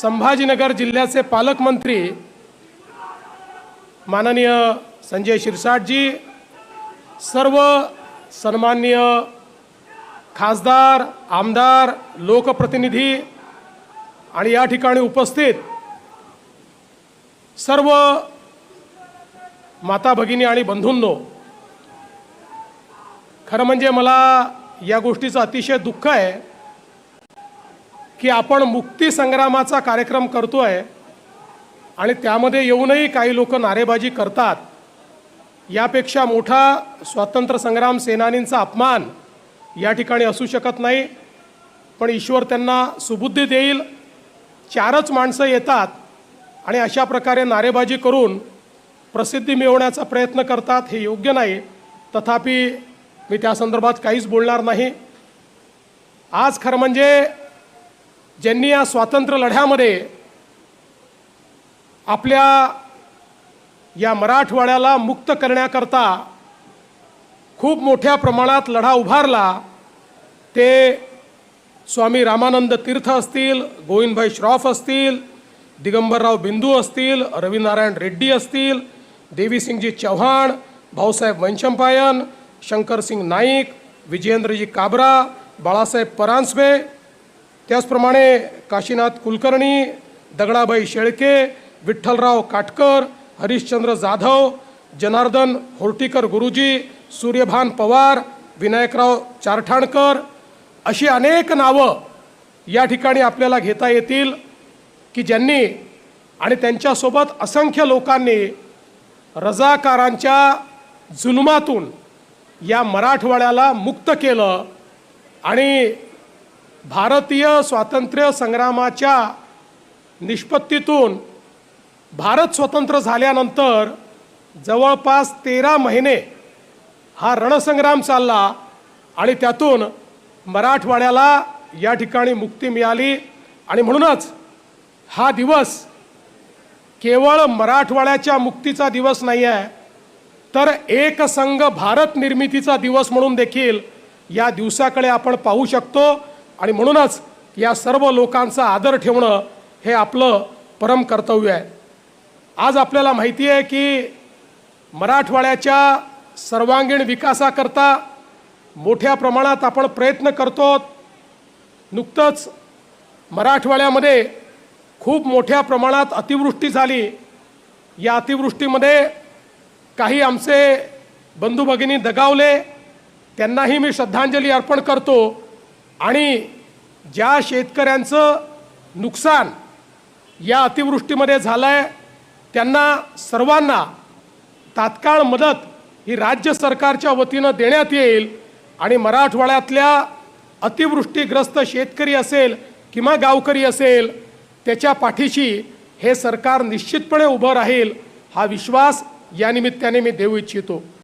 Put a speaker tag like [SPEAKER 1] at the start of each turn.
[SPEAKER 1] संभाजीनगर जिल्ह्याचे पालकमंत्री माननीय संजय शिरसाटजी सर्व सन्माननीय खासदार आमदार लोकप्रतिनिधी आणि या ठिकाणी उपस्थित सर्व माता भगिनी आणि बंधूंनो खरं म्हणजे मला या गोष्टीचं अतिशय दुःख आहे. की आपण मुक्ती संग्रामाचा कार्यक्रम आहे आणि त्यामध्ये येऊनही काही लोक नारेबाजी करतात यापेक्षा मोठा स्वातंत्र्य संग्राम सेनानींचा अपमान या ठिकाणी असू शकत नाही. पण ईश्वर त्यांना सुबुद्धी देईल चारच माणसं येतात आणि अशा प्रकारे नारेबाजी करून प्रसिद्धी मिळवण्याचा प्रयत्न करतात हे योग्य नाही. तथापि मी त्या संदर्भात काहीच बोलणार नाही. आज खरं म्हणजे ज्यांनी या स्वातंत्र्य लढ्यामध्ये आपल्या या मराठवाड्याला मुक्त करण्याकरता खूप मोठ्या प्रमाणात लढा उभारला ते स्वामी रामानंद तीर्थ असतील गोविंदभाई श्रॉफ असतील दिगंबरराव बिंदू असतील रविनारायण रेड्डी असतील देवीसिंगजी चव्हाण भाऊसाहेब वंशंपायन शंकरसिंग नाईक विजयेंद्रजी काबरा बाळासाहेब परांजपे त्याचप्रमाणे काशीनाथ कुलकर्णी दगडाबाई शेळके विठ्ठलराव काटकर हरिश्चंद्र जाधव जनार्दन होर्टीकर गुरुजी सूर्यभान पवार विनायकराव चारठाणकर अशी अनेक नावं या ठिकाणी आपल्याला घेता येतील की ज्यांनी आणि त्यांच्यासोबत असंख्य लोकांनी रजाकारांच्या जुलमातून या मराठवाड्याला मुक्त केलं आणि भारतीय स्वातंत्र्य संग्रामाच्या निष्पत्तीतून भारत स्वतंत्र झाल्यानंतर जवळपास तेरा महिने हा रणसंग्राम चालला आणि त्यातून मराठवाड्याला या ठिकाणी मुक्ती मिळाली. आणि म्हणूनच हा दिवस केवळ मराठवाड्याच्या मुक्तीचा दिवस नाही आहे तर एक संघ भारत निर्मितीचा दिवस म्हणून देखील या दिवसाकडे आपण पाहू शकतो. आणि म्हणूनच या सर्व लोकांचा आदर ठेवणं हे आपलं परम कर्तव्य आहे. आज आपल्याला माहिती आहे की मराठवाड्याच्या सर्वांगीण विकासाकरता मोठ्या प्रमाणात आपण प्रयत्न करतो. नुकतंच मराठवाड्यामध्ये खूप मोठ्या प्रमाणात अतिवृष्टी झाली. या अतिवृष्टीमध्ये काही आमचे बंधू भगिनी दगावले. त्यांनाही मी श्रद्धांजली अर्पण करतो. आणि ज्या शेतकऱ्यांचं नुकसान या अतिवृष्टीमध्ये झालं आहे त्यांना सर्वांना तात्काळ मदत ही राज्य सरकारच्या वतीनं देण्यात येईल आणि मराठवाड्यातल्या अतिवृष्टीग्रस्त शेतकरी असेल किंवा गावकरी असेल त्याच्या पाठीशी हे सरकार निश्चितपणे उभं राहील हा विश्वास या निमित्ताने मी देऊ इच्छितो.